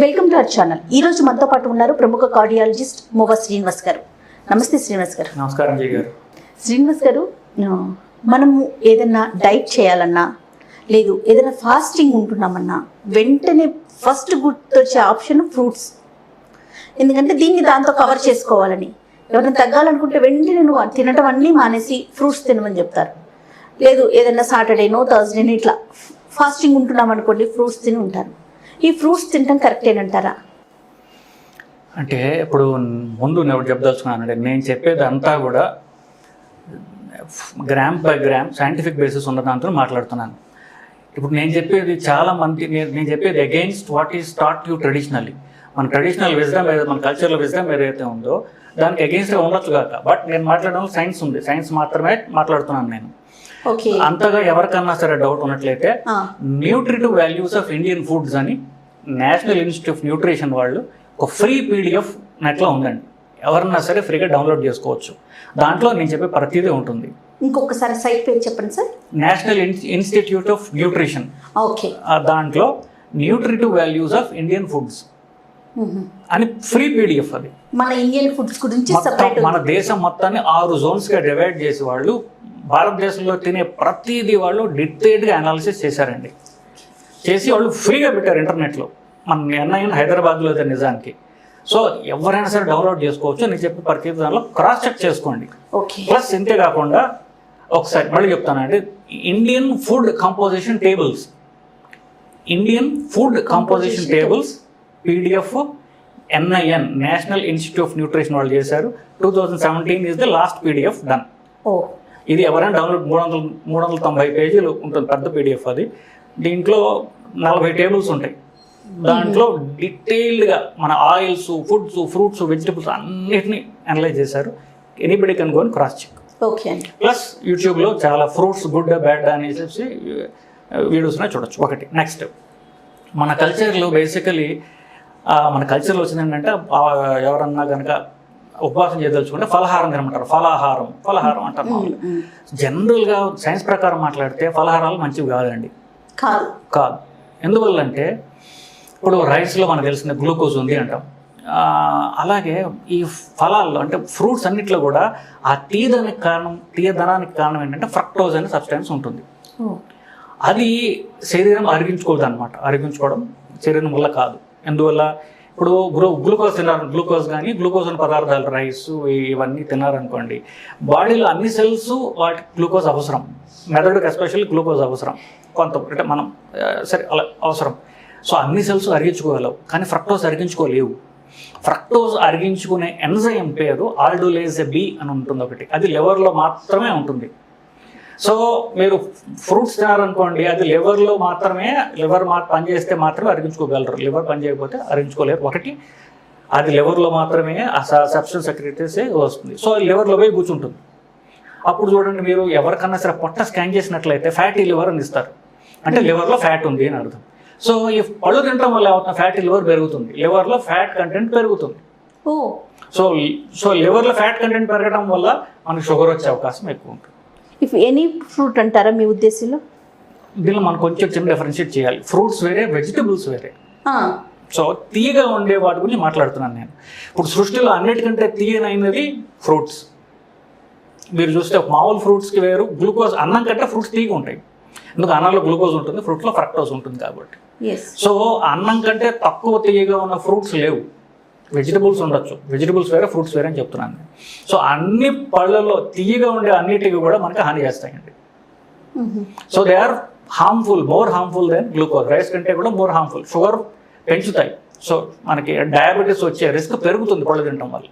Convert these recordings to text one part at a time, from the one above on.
Welcome to our channel ఈ రోజు మనతో పాటు ఉన్నారు ప్రముఖ కార్డియాలజిస్ట్ మోవా శ్రీనివాస్ గారు. నమస్తే శ్రీనివాస్ గారు. నమస్కారం గారు. శ్రీనివాస్ గారు మనము ఏదైనా డైట్ చేయాలన్నా లేదు ఏదైనా ఫాస్టింగ్ ఉంటున్నామన్నా వెంటనే ఫస్ట్ గుర్తొచ్చే ఆప్షన్ ఫ్రూట్స్. ఎందుకంటే దీన్ని దాంతో కవర్ చేసుకోవాలని. ఎవరైనా తగ్గాలనుకుంటే వెంటనే నువ్వు తినటం అన్నీ మానేసి ఫ్రూట్స్ తినమని చెప్తారు. లేదు ఏదైనా సాటర్డేనో థర్స్డేనో ఇట్లా ఫాస్టింగ్ ఉంటున్నాం అనుకోండి ఫ్రూట్స్ తిని ఉంటారు. ఈ ఫ్రూట్స్ తినటం కరెక్టేనంటారా అంటే ఇప్పుడు ముందు నేను చెప్పదలుచుకున్నానండి. నేను చెప్పేది అంతా కూడా gram by gram scientific basis ఉన్న దాంతో మాట్లాడుతున్నాను. ఇప్పుడు నేను చెప్పేది చాలా మంది నేను నేను చెప్పేది against what is that you traditionally మన ట్రెడిషనల్ విజ్డమ్ ఏదైతే మన కల్చరల్ విజ్డమ్ ఏదైతే ఉందో దానికి అగెయిన్స్ట్గా ఉండొచ్చు కాక. బట్ నేను మాట్లాడడం సైన్స్ ఉంది. సైన్స్ మాత్రమే మాట్లాడుతున్నాను నేను. ఓకే అంతగా ఎవరికన్నా సరే డౌట్ ఉన్నట్లయితే nutritive values of Indian foods అని నేషనల్ ఇన్స్టిట్యూట్ ఆఫ్ న్యూట్రిషన్ వాళ్ళు ఒక ఫ్రీ పీడిఎఫ్ నెట్లో ఉందండి. ఎవరన్నా సరే ఫ్రీగా డౌన్లోడ్ చేసుకోవచ్చు. దాంట్లో నేను చెప్పే ప్రతిదీ ఉంటుంది. ఇంకొకసారి సైట్ పేరు చెప్పండి sir. National institute of nutrition. Okay. దాంట్లో nutritive values of Indian foods. అని ఫ్రీ పీడిఎఫ్ అది. మన ఇండియన్ ఫుడ్స్ గురించి మన దేశం మొత్తాన్ని ఆరు జోన్స్గా డివైడ్ చేసి వాళ్ళు భారతదేశంలో తినే ప్రతిదీ వాళ్ళు డీటెయిల్డ్గా అనాలిసిస్ చేశారండి. చేసి వాళ్ళు ఫ్రీగా పెట్టారు ఇంటర్నెట్లో. మన ఎన్ఐఎన్ హైదరాబాద్లో అయితే నిజానికి. సో ఎవరైనా సరే డౌన్లోడ్ చేసుకోవచ్చు. నేను చెప్పే ప్రతి దానిలో క్రాస్ చెక్ చేసుకోండి. ఓకే. ప్లస్ ఇంతే కాకుండా ఒకసారి మళ్ళీ చెప్తానండి Indian food composition tables. Indian food composition tables PDF NIN national institute of nutrition వాళ్ళు చేశారు. Two thousand seventeen is the last PDF done ఇది ఎవరైనా డౌన్లోడ్ మూడు వందల మూడు వందల తొంభై పేజీలు ఉంటుంది పెద్ద పీడిఎఫ్ అది. దీంట్లో నలభై టేబుల్స్ ఉంటాయి. దాంట్లో డీటెయిల్డ్గా మన ఆయిల్స్ ఫుడ్స్ ఫ్రూట్స్ వెజిటబుల్స్ అన్నిటిని అనలైజ్ చేశారు. Anybody can gone cross check. Okay plus యూట్యూబ్లో చాలా ఫ్రూట్స్ గుడ్ బ్యాడ్ అనేసి వీడియోస్నే చూడొచ్చు. ఒకటి నెక్స్ట్. మన కల్చర్లో బేసికలీ మన కల్చర్లో వచ్చింది ఏంటంటే ఎవరన్నా కనుక ఉపవాసం చేయదలుచుకుంటే ఫలహారం తినమంటారు. ఫలాహారం ఫలహారం అంటారు జనరల్గా సైన్స్ ప్రకారం మాట్లాడితే ఫలహారాలు మంచివి కాదండి. కాదు. కాదు. ఎందువల్లంటే ఇప్పుడు రైస్లో మనకు తెలిసిన గ్లూకోజ్ ఉంది అంటాం. అలాగే ఈ ఫలాల్లో అంటే ఫ్రూట్స్ అన్నిట్లో కూడా ఆ తీయదానికి కారణం తీయదనానికి కారణం ఏంటంటే ఫ్రక్టోజ్ అనే సబ్స్టెన్స్ ఉంటుంది. అది శరీరం అరిగించుకోదు అనమాట అరిగించుకోవడం శరీరం వల్ల కాదు. ఎందువల్ల? ఇప్పుడు గ్లూకోజ్ తిన్నారు గ్లూకోజ్ కానీ గ్లూకోజ్ అనే పదార్థాలు రైస్ ఇవన్నీ తిన్నారనుకోండి బాడీలో అన్ని సెల్స్ వాటి గ్లూకోజ్ అవసరం. మెదడుకి ఎస్పెషల్లీ గ్లూకోజ్ అవసరం. కొంత అంటే మనం సరే అలా అవసరం. సో అన్ని సెల్స్ అరిగించుకోగలవు కానీ ఫ్రక్టోస్ అరిగించుకోలేవు. ఫ్రక్టోజ్ అరిగించుకునే ఎంజైమ్ పేరు ఆల్డోలేజ్ బి అని ఉంటుంది ఒకటి. అది లివర్లో మాత్రమే ఉంటుంది. సో మీరు ఫ్రూట్స్ తినారనుకోండి అది లివర్లో మాత్రమే లివర్ మా పనిచేస్తే మాత్రమే అరిగించుకోగలరు. లివర్ పని చేయకపోతే అరిగించుకోలేరు. ఒకటి అది లివర్లో మాత్రమే సబ్స్టెన్స్ సెక్రెటరీస్ వస్తుంది. సో లివర్లో పోయి కూర్చుంటుంది. అప్పుడు చూడండి మీరు ఎవరికన్నా సరే పొట్ట స్కాన్ చేసినట్లయితే ఫ్యాటీ లివర్ అని ఇస్తారు. అంటే లివర్లో ఫ్యాట్ ఉంది అని అర్థం. సో ఈ పళ్ళు తినడం వల్ల ఏమవుతుంది? ఫ్యాటీ లివర్ పెరుగుతుంది. లివర్లో ఫ్యాట్ కంటెంట్ పెరుగుతుంది. సో సో లివర్లో ఫ్యాట్ కంటెంట్ పెరగడం వల్ల మనకు షుగర్ వచ్చే అవకాశం ఎక్కువ ఉంటుంది. ఇఫ్ ఎనీ ఫ్రూట్ అంటారా మీ ఉద్దేశంలో? దీనిలో మనం కొంచెం చిన్న డిఫరెన్షియేట్ చేయాలి. ఫ్రూట్స్ వేరే వెజిటబుల్స్ వేరే. సో తీయగా ఉండే వాటి గురించి మాట్లాడుతున్నాను నేను. ఇప్పుడు సృష్టిలో అన్నిటికంటే తీయనైనది ఫ్రూట్స్ మీరు చూస్తే మామూలు ఫ్రూట్స్కి వేరు గ్లూకోజ్ అన్నం కంటే ఫ్రూట్స్ తీయగా ఉంటాయి. ఎందుకు అన్నంలో గ్లూకోజ్ ఉంటుంది ఫ్రూట్లో ఫ్రక్టోజ్ ఉంటుంది కాబట్టి. సో అన్నం కంటే తక్కువ తీయగా ఉన్న ఫ్రూట్స్ లేవు. వెజిటబుల్స్ ఉండొచ్చు. వెజిటబుల్స్ వేరే ఫ్రూట్స్ వేరే అని చెప్తున్నాను. నేను. సో అన్ని పళ్ళలో తీయగా ఉండే అన్నిటికీ కూడా మనకి హాని చేస్తాయండి. So they are harmful more harmful than glucose rice కంటే కూడా మోర్ హార్మ్ఫుల్ షుగర్ పెంచుతాయి. సో మనకి డయాబెటీస్ వచ్చే రిస్క్ పెరుగుతుంది పళ్ళు తినడం వల్ల.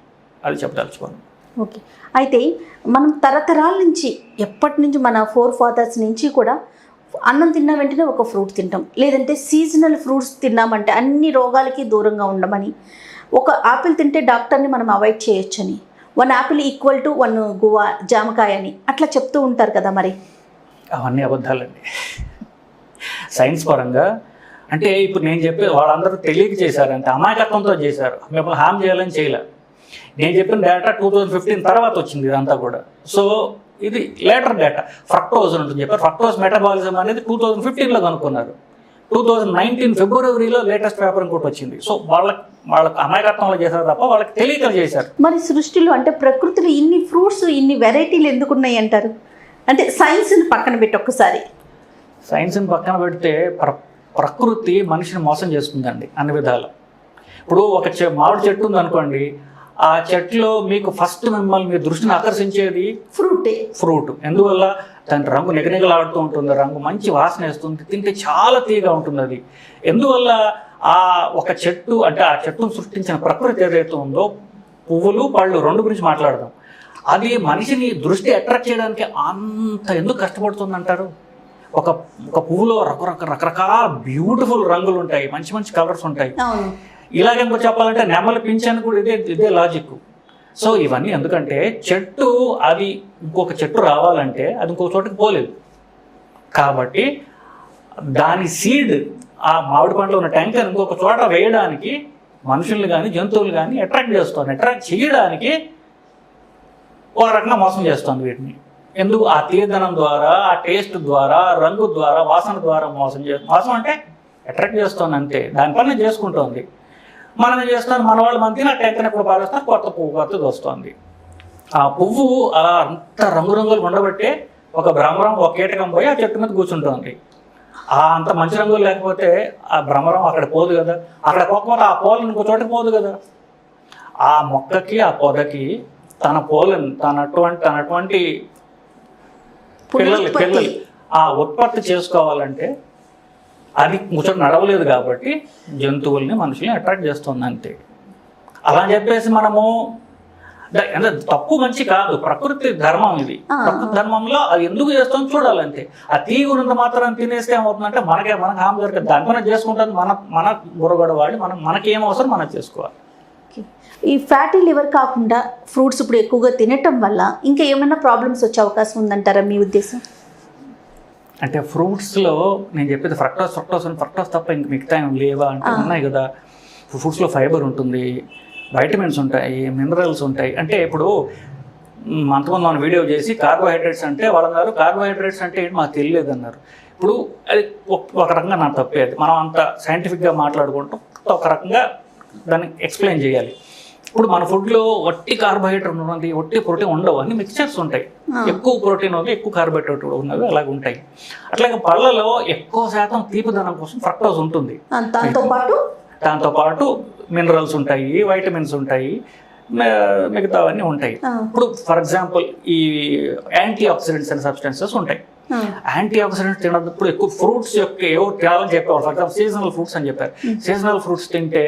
అది చెప్పదలుచుకోండి ఓకే. అయితే మనం తరతరాల నుంచి ఎప్పటి నుంచి మన ఫోర్ ఫాదర్స్ నుంచి కూడా అన్నం తిన్న వెంటనే ఒక ఫ్రూట్ తింటాం. లేదంటే సీజనల్ ఫ్రూట్స్ తిన్నామంటే అన్ని రోగాలకి దూరంగా ఉండమని ఒక ఆపిల్ తింటే డాక్టర్ని మనం అవాయిడ్ చేయొచ్చని. One apple equal to one guava జామకాయ అని. అట్లా చెప్తూ ఉంటారు కదా మరి. అవన్నీ అబద్ధాలండి. సైన్స్ పరంగా అంటే ఇప్పుడు నేను చెప్పే వాళ్ళందరూ తెలియక చేశారు అంటే అమాయకత్వంతో చేశారు. మేము హామ్ చేయాలని చేయలే. నేను చెప్పిన డేటా టూ థౌజండ్ ఫిఫ్టీన్ తర్వాత వచ్చింది ఇదంతా కూడా. సో ఇది లేటర్ డేటా ఫ్రక్టోజ్ ఉంటుంది. చెప్పారు. ఫ్రక్టోజ్ మెటబాలిజం అనేది టూ థౌజండ్ ఫిఫ్టీన్లో కనుక్కున్నారు. టూ థౌజండ్ నైన్టీన్ ఫిబ్రవరిలో లేటెస్ట్ పేపర్ ఇంకోటి వచ్చింది. సో వాళ్ళకి వాళ్ళకి అమాయకత్వంలో చేశారు తప్ప వాళ్ళకి తెలియక చేశారు. మరి సృష్టిలో అంటే ప్రకృతిలో ఇన్ని ఫ్రూట్స్ ఇన్ని వెరైటీలు ఎందుకు ఉన్నాయి అంటారు? అంటే సైన్స్ని పక్కన పెట్టి ఒక్కసారి. సైన్స్ని పక్కన పెడితే ప్ర ప్రకృతి మనిషిని మోసం చేస్తుందండి అన్ని విధాలు. ఇప్పుడు ఒక చె మామిడి చెట్టు ఉందనుకోండి ఆ చెట్టులో మీకు ఫస్ట్ మిమ్మల్ని మీ దృష్టిని ఆకర్షించేది ఫ్రూటే. ఫ్రూట్. ఎందువల్ల? దాని రంగు నిగనిగలాడుతూ ఉంటుంది రంగు మంచి వాసన వేస్తుంది తింటే చాలా తీగా ఉంటుంది అది. ఎందువల్ల ఆ ఒక చెట్టు అంటే ఆ చెట్టును సృష్టించిన ప్రకృతి ఏదైతే ఉందో పువ్వులు పళ్ళు రెండు గురించి మాట్లాడదాం. అది మనిషిని దృష్టి అట్రాక్ట్ చేయడానికి అంత ఎందుకు కష్టపడుతుంది అంటారు ఒక ఒక పువ్వులో రకరక రకరకాల బ్యూటిఫుల్ రంగులు ఉంటాయి మంచి మంచి కలర్స్ ఉంటాయి. ఇలాగే చెప్పాలంటే నెమలి పింఛన్ కూడా ఇదే ఇదే లాజిక్ సో ఇవన్నీ ఎందుకంటే చెట్టు అది ఇంకొక చెట్టు రావాలంటే అది ఇంకొక చోటకి పోలేదు. కాబట్టి దాని సీడ్ ఆ మామిడి పంటలో ఉన్న ట్యాంకర్ ఇంకొక చోట వేయడానికి మనుషుల్ని కానీ జంతువులు కానీ అట్రాక్ట్ చేస్తుంది. అట్రాక్ట్ చేయడానికి ఒక రకంగా మోసం చేస్తుంది వీటిని. ఎందుకు? ఆ తీర్థనం ద్వారా ఆ టేస్ట్ ద్వారా రంగు ద్వారా వాసన ద్వారా మోసం చే మోసం అంటే అట్రాక్ట్ చేస్తుంది అంతే. దాని పని చేసుకుంటోంది. మనం ఏం చేస్తాం మన వాళ్ళు మన తిన టెంకన ఇప్పుడు పారేస్తాం కొత్త పువ్వు కొత్తది వస్తుంది. ఆ పువ్వు అలా అంత రంగురంగులు ఉండబట్టే ఒక భ్రమరం ఒక కీటకం పోయి ఆ చెట్టు మీద కూర్చుంటుంది. ఆ అంత మంచి రంగులు లేకపోతే ఆ భ్రమరం అక్కడ పోదు కదా. అక్కడ పోకపోతే ఆ పోలను ఇంకో చోటకి పోదు కదా. ఆ మొక్కకి ఆ పొదకి తన పోలను తన అటువంటి తన అటువంటి పిల్లలు. పిల్లలు ఆ ఉత్పత్తి చేసుకోవాలంటే అది ముచ్చట నడవలేదు కాబట్టి జంతువుల్ని మనుషుల్ని అట్రాక్ట్ చేస్తుంది అంతే. అలా చెప్పేసి మనము అంటే తప్పు మంచి కాదు ప్రకృతి ధర్మం ఇది. ప్రకృతి ధర్మంలో అది ఎందుకు చేస్తాం చూడాలంతే. ఆ తీగునంత మాత్రం తినేస్తే ఏమవుతుందంటే మనకే మనకు హామీ దొరకదు దానిపైన చేసుకుంటుంది మన మన బుర్రగొడ వాడి మనం మనకేం అవసరం మనం చేసుకోవాలి. ఈ ఫ్యాటీ లివర్ కాకుండా ఫ్రూట్స్ ఇప్పుడు ఎక్కువగా తినటం వల్ల ఇంకా ఏమైనా ప్రాబ్లమ్స్ వచ్చే అవకాశం ఉందంటారా మీ ఉద్దేశం? అంటే ఫ్రూట్స్లో నేను చెప్పేది ఫ్రక్టోస్ ఫ్రక్టోస్ అని ఫ్రక్టోస్ తప్ప ఇంక మిగతా ఏం లేవా అంటే. ఉన్నాయి కదా. ఫ్రూట్స్లో ఫైబర్ ఉంటుంది వైటమిన్స్ ఉంటాయి మినరల్స్ ఉంటాయి. అంటే ఇప్పుడు అంతకుముందు మనం వీడియో చేసి కార్బోహైడ్రేట్స్ అంటే వాళ్ళు అన్నారు కార్బోహైడ్రేట్స్ అంటే ఏంటి మాకు తెలియలేదు అన్నారు ఇప్పుడు అది ఒక- ఒక రకంగా నాకు తప్పేది మనం అంత సైంటిఫిక్గా మాట్లాడుకుంటాం ఒక రకంగా దాన్ని ఎక్స్ప్లెయిన్ చేయాలి. ఇప్పుడు మన ఫుడ్లో ఒట్టి కార్బోహైడ్రేట్ ఉన్నది ఒట్టి ప్రోటీన్ ఉండవు. అన్ని మిక్చర్స్ ఉంటాయి. ఎక్కువ ప్రోటీన్ ఉంది ఎక్కువ కార్బోహైడ్రేట్ ఉన్నవి అలాగే ఉంటాయి. అట్లాగే పళ్ళలో ఎక్కువ శాతం తీపిదనం కోసం ఫ్రక్టోజ్ ఉంటుంది. దాంతో పాటు? మినరల్స్ ఉంటాయి వైటమిన్స్ ఉంటాయి మిగతావన్నీ ఉంటాయి. ఇప్పుడు ఫర్ ఎగ్జాంపుల్ ఈ యాంటీ ఆక్సిడెంట్స్ అనే సబ్స్టెన్సెస్ ఉంటాయి. యాంటీ ఆక్సిడెంట్స్ తినప్పుడు ఎక్కువ ఫ్రూట్స్ యొక్క ఏవో తినాలని చెప్పేవాళ్ళు. ఫర్ ఎగ్జాంపుల్ సీజనల్ ఫ్రూట్స్ అని చెప్పారు. సీజనల్ ఫ్రూట్స్ తింటే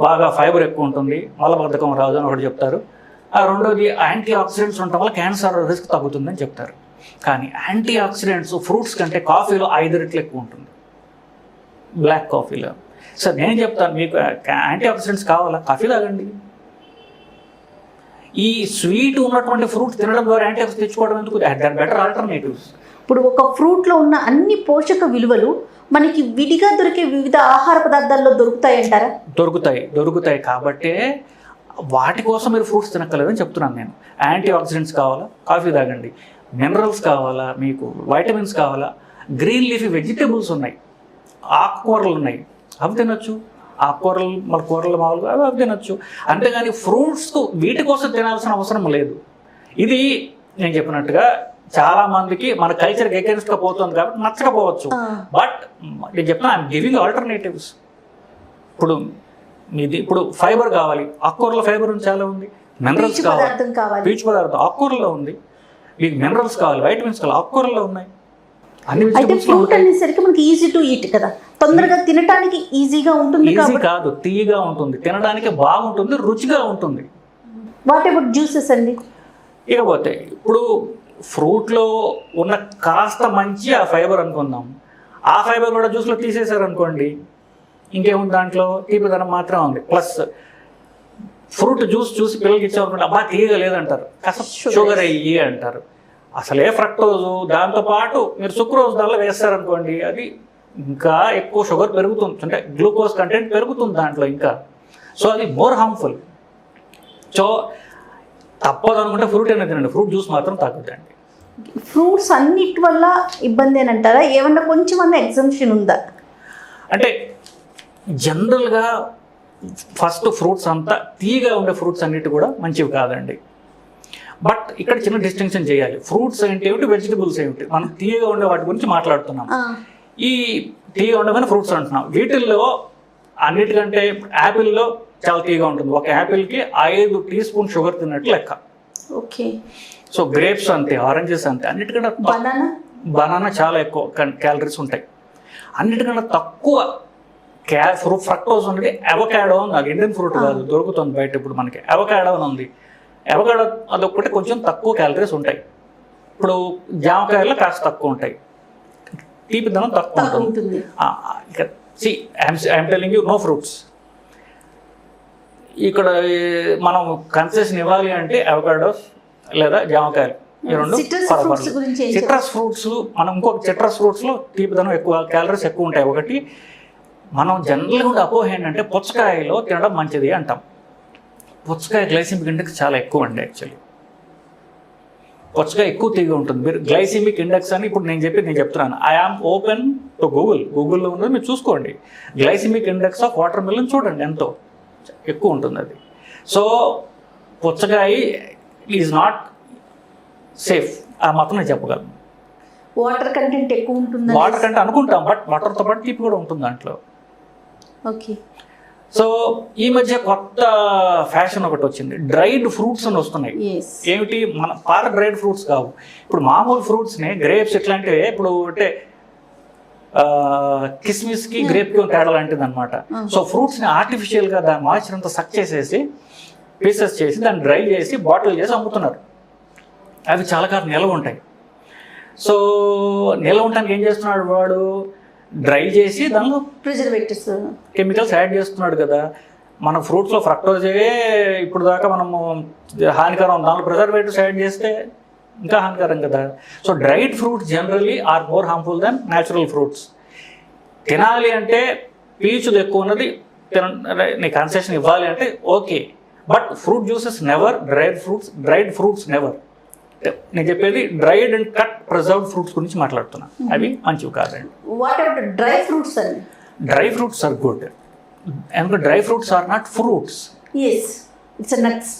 బాగా ఫైబర్ ఎక్కువ ఉంటుంది మలబద్ధకం రాదు అని ఒకటి చెప్తారు. ఆ రెండోది యాంటీ ఆక్సిడెంట్స్ ఉండటం వల్ల క్యాన్సర్ రిస్క్ తగ్గుతుందని చెప్తారు. కానీ యాంటీ ఆక్సిడెంట్స్ ఫ్రూట్స్ కంటే కాఫీలో ఐదు రెట్లు ఎక్కువ ఉంటుంది. బ్లాక్ కాఫీలో. సార్ నేను చెప్తాను మీకు యాంటీ ఆక్సిడెంట్స్ కావాలా? కాఫీ తాగండి. ఈ స్వీట్ ఉన్నటువంటి ఫ్రూట్ తినడం ద్వారా యాంటీ ఆక్సిడెంట్స్ తెచ్చుకోవడం ఎందుకు? బెటర్ ఆల్టర్నేటివ్స్ ఇప్పుడు ఒక ఫ్రూట్లో ఉన్న అన్ని పోషక విలువలు మనకి విడిగా దొరికే వివిధ ఆహార పదార్థాల్లో దొరుకుతాయి అంటారా? దొరుకుతాయి దొరుకుతాయి కాబట్టే వాటి కోసం మీరు ఫ్రూట్స్ తినక్కలేదని చెప్తున్నాను నేను. యాంటీ ఆక్సిడెంట్స్ కావాలా? కాఫీ తాగండి. మినరల్స్ కావాలా మీకు? వైటమిన్స్ కావాలా? గ్రీన్ లీఫీ వెజిటేబుల్స్ ఉన్నాయి. ఆకుకూరలు ఉన్నాయి. అవి తినొచ్చు. ఆకుకూరలు మన కూరలు మామూలుగా అవి అవి తినొచ్చు. అంతేగాని ఫ్రూట్స్ వీటి కోసం తినాల్సిన అవసరం లేదు. ఇది నేను చెప్పినట్టుగా చాలా మందికి మన కల్చర్కి ఎగెన్స్ట్గా పోతుంది కాబట్టి నచ్చకపోవచ్చు. బట్ నేను చెప్తున్నా ఐఎమ్ గివింగ్ ఆల్టర్నేటివ్స్ ఇప్పుడు మీది ఇప్పుడు ఫైబర్ కావాలి. ఆకుకూరలో ఫైబర్ చాలా ఉంది. మినరల్స్ కావాలి. పీచు పదార్థం ఆకుకూరలో ఉంది. మీకు మినరల్స్ కావాలి వైటమిన్స్ కావాలి ఆకుకూరలో ఉన్నాయి. అయితే ఫ్రూట్ అనేసరికి మనకి ఈజీ టు ఈట్ కదా. తొందరగా ఈజీగా ఉంటుంది ఈజీ కాదు తీయగా ఉంటుంది. తినడానికి బాగుంటుంది రుచిగా ఉంటుంది. వాట్ అబౌట్ జ్యూసెస్ అండి? ఇకపోతే ఇప్పుడు ఫ్రూట్లో ఉన్న కాస్త మంచి ఆ ఫైబర్ అనుకుందాం. ఆ ఫైబర్ కూడా జ్యూస్లో తీసేశారు అనుకోండి ఇంకేముంది దాంట్లో? తీపిదనం మాత్రం ఉంది. ప్లస్ ఫ్రూట్ జ్యూస్ చూసి పిల్లలకి ఇచ్చామనుకోండి అబ్బా తీయగా లేదంటారు. కాస్త. షుగర్ అయ్యి అంటారు. అసలే ఫ్రక్టోజు దాంతోపాటు మీరు సుక్రోజ్ దానిలో వేస్తారనుకోండి అది ఇంకా ఎక్కువ షుగర్ పెరుగుతుంది. అంటే గ్లూకోజ్ కంటెంట్ పెరుగుతుంది దాంట్లో ఇంకా. సో అది మోర్ హార్మ్ఫుల్. సో తప్పదు అనుకుంటే ఫ్రూట్ అనేది తినండి. ఫ్రూట్ జ్యూస్ మాత్రం తగ్గదండి ఫ్రూట్స్ అన్నిటి వల్ల ఇబ్బంది అని అంటారా? ఏమన్నా కొంచెం అన్న ఎగ్జంప్షన్ ఉందా? అంటే జనరల్గా ఫస్ట్ ఫ్రూట్స్ అంతా తీగా ఉండే ఫ్రూట్స్ అన్నిటి కూడా మంచివి కాదండి. బట్ ఇక్కడ చిన్న డిస్టింక్షన్ చేయాలి. ఫ్రూట్స్ ఏంటి? ఏమిటి? వెజిటబుల్స్ ఏమిటి? మనం తీయగా ఉండే వాటి గురించి మాట్లాడుతున్నాం. ఈ తీయగా ఉండగానే ఫ్రూట్స్ అంటున్నాం. వీటిల్లో అన్నిటికంటే యాపిల్లో చాలా తీయగా ఉంటుంది. ఒక యాపిల్కి ఐదు టీ స్పూన్ షుగర్ తిన్నట్టు లెక్క. ఓకే. సో గ్రేప్స్ అంతే ఆరెంజెస్ అంతే అన్నిటికంటే బనానా? చాలా ఎక్కువ క్యాలరీస్ ఉంటాయి. అన్నిటికన్నా తక్కువ క్యా ఫ్రూట్ ఫ్రక్టోస్ ఉన్నది అవకాడో ఉంది అది ఇండియన్ ఫ్రూట్ కాదు దొరుకుతుంది బయట ఇప్పుడు మనకి. అవకాడో అని ఉంది. అవకాడో అదొక్కటి కొంచెం తక్కువ క్యాలరీస్ ఉంటాయి. ఇప్పుడు జామకాయల్లో కాస్త తక్కువ ఉంటాయి. తీపిదనం తక్కువ తక్కువ ఉంటుంది. ఉంటుంది. ఇక see I'm telling you no fruits ఇక్కడ మనం కన్సెషన్ ఇవ్వాలి అంటే అవకాడోస్ లేదా జామకాయలు. ఈ రెండు సిట్రస్ ఫ్రూట్స్ మనం ఇంకొక సిట్రస్ ఫ్రూట్స్లో తీపిదనం ఎక్కువ క్యాలరీస్ ఎక్కువ ఉంటాయి. ఒకటి మనం జనరల్గా ఉండే అపోహ ఏంటంటే పుచ్చకాయలో తినడం మంచిది అంటాం. పుచ్చకాయ గ్లైసిమిక్ ఇండెక్స్ చాలా ఎక్కువ అండి యాక్చువల్లీ పుచ్చకాయ ఎక్కువ తీగ ఉంటుంది. మీరు గ్లైసిమిక్ ఇండెక్స్ అని ఇప్పుడు నేను చెప్పి నేను చెప్తున్నాను. I am open to Google గూగుల్లో ఉన్నది మీరు చూసుకోండి. Glycemic index of watermelon చూడండి ఎంతో. ఎక్కువ ఉంటుంది అది. సో పుచ్చకాయ ఈజ్ నాట్ సేఫ్ ఆ మాత్రం నేను చెప్పగలను. వాటర్ కంటెంట్ ఎక్కువ ఉంటుంది వాటర్ కంటే అనుకుంటాం బట్ వాటర్తో పాటు తీపి కూడా ఉంటుంది దాంట్లో. ఓకే సో ఈ మధ్య కొత్త ఫ్యాషన్ ఒకటి వచ్చింది. డ్రైడ్ ఫ్రూట్స్ అని వస్తున్నాయి. ఏమిటి? మన పాత డ్రైడ్ ఫ్రూట్స్ కావు. ఇప్పుడు మామూలు ఫ్రూట్స్ని గ్రేప్స్ ఇట్లాంటివి ఇప్పుడు అంటే కిస్మిస్కి గ్రేప్కి తేడా లాంటిది అనమాట సో ఫ్రూట్స్ని ఆర్టిఫిషియల్గా దాని మాయిశ్చర్ అంతా సక్ చేసేసి పీసెస్ చేసి దాన్ని డ్రై చేసి బాటిల్ చేసి అమ్ముతున్నారు. అవి చాలా కాలం నిల్వ ఉంటాయి. సో నిల్వ ఉండడానికి ఏం చేస్తున్నాడు వాడు? డ్రై చేసి దానిలో ప్రిజర్వేటివ్స్. కెమికల్స్ యాడ్ చేస్తున్నాడు కదా. మన ఫ్రూట్స్లో ఫ్రక్టోజే ఇప్పుడు దాకా మనము హానికరం దానిలో ప్రిజర్వేటివ్స్ యాడ్ చేస్తే ఇంకా హానికరం కదా. So dried fruits generally are more harmful then natural fruits తినాలి అంటే పీచులు ఎక్కువ ఉన్నది నీ కన్సెషన్ ఇవ్వాలి అంటే okay but fruit juices never dried fruits dried fruits never నేను చెప్పేది dried and cut preserved fruits గురించి మాట్లాడుతున్నా. అవి మంచివి కాదండి dry fruits dry fruits are good ఎందుకంటే dry fruits are not fruits it's nuts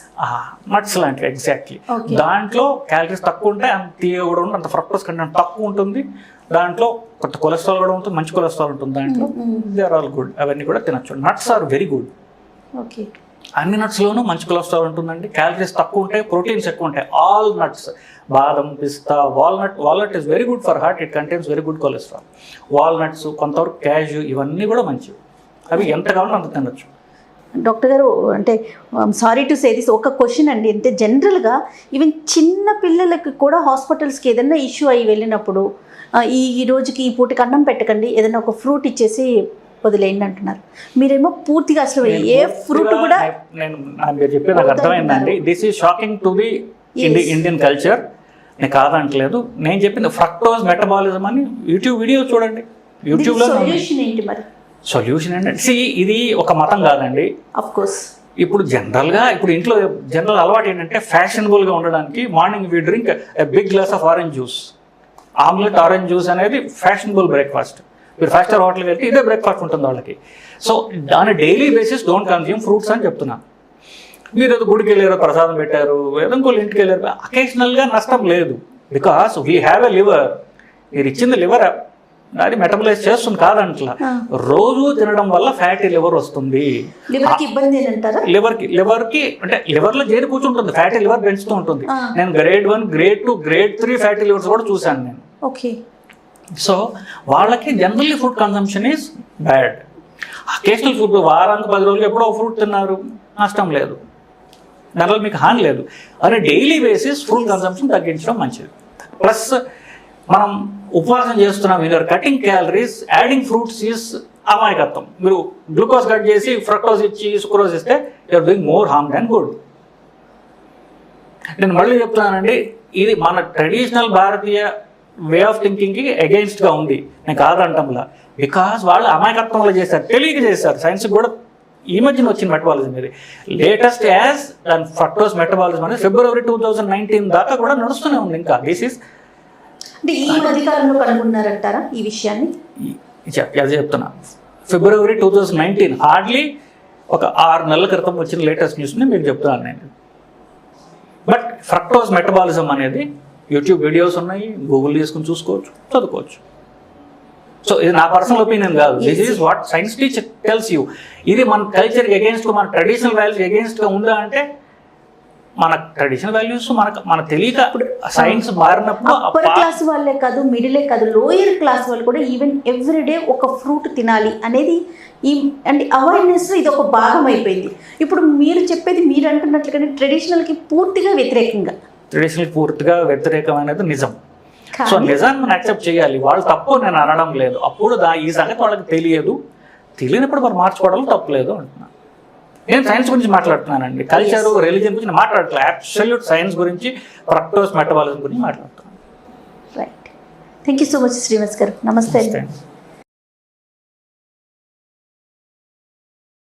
nuts లాంటివి ఎగ్జాక్ట్లీ. దాంట్లో క్యాలరీస్ తక్కువ ఉంటాయి అంత తీయ కూడా ఉంటుంది అంత ఫ్రక్టోస్ కంటెంట్ తక్కువ ఉంటుంది. దాంట్లో కొంత కొలెస్ట్రాల్ కూడా ఉంటుంది మంచి కొలెస్ట్రాల్ ఉంటుంది దాంట్లో. దే ఆర్ ఆల్ గుడ్ అవన్నీ కూడా తినచ్చు. Nuts are very good okay అన్ని నట్స్లోనూ మంచి కొలెస్ట్రాల్ ఉంటుందండి. క్యాలరీస్ తక్కువ ఉంటాయి ప్రోటీన్స్ ఎక్కువ ఉంటాయి. All nuts badam pista walnut walnut is very good for heart it contains very good cholesterol walnuts కొంతవరకు క్యాషు ఇవన్నీ కూడా మంచివి. అవి ఎంత కావాలో అంత తినచ్చు. డాక్టర్ గారు అంటే సారీ టు సే దిస్ ఒక క్వశ్చన్ అండి. అంటే జనరల్గా ఈవెన్ చిన్న పిల్లలకి కూడా హాస్పిటల్స్కి ఏదైనా ఇష్యూ అయ్యి వెళ్ళినప్పుడు ఈ ఈ రోజుకి ఈ పూటకి అన్నం పెట్టకండి ఏదైనా ఒక ఫ్రూట్ ఇచ్చేసి వదిలేయండి అంటున్నారు. మీరేమో పూర్తిగా అసలు ఏ ఫ్రూట్ కూడా నేను నా- మీరు చెప్పేది నాకు అర్థమైందండి. This is shocking to the indie Indian culture నేను కాదంటలేదు. నేను చెప్పింది ఫ్రక్టోజ్ మెటబాలిజం అని యూట్యూబ్ వీడియో చూడండి. యూట్యూబ్లో సొల్యూషన్ ఏంటి మరి? సొల్యూషన్ ఏంటంటే ఇది ఒక మతం కాదండి. అఫ్ కోర్స్ ఇప్పుడు జనరల్గా ఇప్పుడు ఇంట్లో జనరల్ అలవాటు ఏంటంటే ఫ్యాషనబుల్గా ఉండడానికి morning we drink big glass of orange juice omelette orange juice అనేది ఫ్యాషనబుల్ బ్రేక్ఫాస్ట్. మీరు ఫైవ్ స్టార్ హోటల్కి వెళ్తే ఇదే బ్రేక్ఫాస్ట్ ఉంటుంది వాళ్ళకి. సో దాని daily basis don't consume fruits అని చెప్తున్నా. మీరు ఏదో గుడికి వెళ్ళారు ప్రసాదం పెట్టారు ఏదో ఇంకోళ్ళు ఇంటికి వెళ్ళారు అకేషనల్గా నష్టం లేదు. Because we have a liver మీరు ఇచ్చింది లివర్ అది మెటబలైజ్ చేస్తుంది కాదంట్లా. రోజు తినడం వల్ల ఫ్యాటీ లివర్ వస్తుంది. లివర్కి లివర్కి అంటే లివర్లో చేరి కూర్చుంటుంది ఫ్యాటీ లివర్ పెంచుతూ ఉంటుంది. నేను grade one grade two grade three fatty livers కూడా చూశాను నేను. ఓకే. సో వాళ్ళకి generally food consumption is bad occasional food వారానికి పది రోజులు ఎప్పుడో ఫ్రూట్ తిన్నారు నష్టం లేదు. దానివల్ల మీకు హాని లేదు. అదే డైలీ బేసిస్ ఫ్రూట్ కన్సంప్షన్ తగ్గించడం మంచిది. ప్లస్ మనం ఉపవాసం చేస్తున్నాం మీరు cutting calories adding fruits is అమాయకత్వం. మీరు గ్లూకోజ్ కట్ చేసి ఫ్రక్టోజ్ ఇచ్చి సుక్రోజ్ ఇస్తే you're doing more harm than good నేను మళ్ళీ చెప్తున్నానండి ఇది మన ట్రెడిషనల్ భారతీయ వే ఆఫ్ థింకింగ్కి అగెయిన్స్ట్గా ఉంది. నేను కాదంటంలా. బికాస్ వాళ్ళు అమాయకత్వంలో చేశారు తెలియక చేశారు. సైన్స్ కూడా ఈ మధ్యన వచ్చిన మెటబాలిజం ఇది. లేటెస్ట్ యాజ్ దాని ఫ్రక్టోస్ మెటబాలిజం అనేది ఫిబ్రవరి టూ థౌజండ్ నైన్టీన్ దాకా కూడా నడుస్తూనే ఉంది ఇంకా. దిస్ ఈస్ అంటే ఈ మధ్యకాలంలో కనుగొన్నారంటారా ఈ విషయాన్ని? అది చెప్తున్నా. February two thousand nineteen hardly ఒక ఆరు నెలల క్రితం వచ్చిన లేటెస్ట్ న్యూస్ని మీకు చెప్తున్నాను నేను. బట్ ఫ్రక్టోజ్ మెటబాలిజం అనేది యూట్యూబ్ వీడియోస్ ఉన్నాయి గూగుల్ తీసుకుని చూసుకోవచ్చు చదువుకోవచ్చు. సో ఇది నా పర్సనల్ ఒపీనియన్ కాదు. This is what science teacher tells you ఇది మన కల్చర్కి అగేన్స్ట్ మన ట్రెడిషనల్ వాల్యూస్ అగేన్స్ట్గా ఉందా అంటే మన ట్రెడిషనల్ వాల్యూస్ మనకు మన తెలియక సైన్స్ మారినప్పుడు అప్పర్ క్లాస్ వాళ్ళే కాదు మిడిలే కాదు లోయర్ క్లాస్ వాళ్ళు కూడా ఈవెన్ ఎవ్రీడే ఒక ఫ్రూట్ తినాలి అనేది ఈ అంటే అవేర్నెస్ ఇది ఒక భాగం అయిపోయింది. ఇప్పుడు మీరు చెప్పేది మీరు అంటున్నట్లుగానే ట్రెడిషనల్కి పూర్తిగా వ్యతిరేకంగా. ట్రెడిషనల్ పూర్తిగా వ్యతిరేకమైనది నిజం. సో నిజాన్ని మనం యాక్సెప్ట్ చేయాలి. వాళ్ళు తప్పు నేను అనడం లేదు. అప్పుడు దా ఈ సంగతి వాళ్ళకి తెలియదు. తెలియనప్పుడు మరి మార్చుకోవడం తప్పులేదు అంటున్నాను నేను సైన్స్ గురించి మాట్లాడుతున్నానండి. కల్చర్ రిలీజన్ గురించి నేను మాట్లాడట్లేదు అబ్సల్యూట్ సైన్స్ గురించి ప్రక్టోస్ మెటబాలిజం గురించి మాట్లాడుతున్నాను. Right thank you so much Srinivas garu నమస్తే.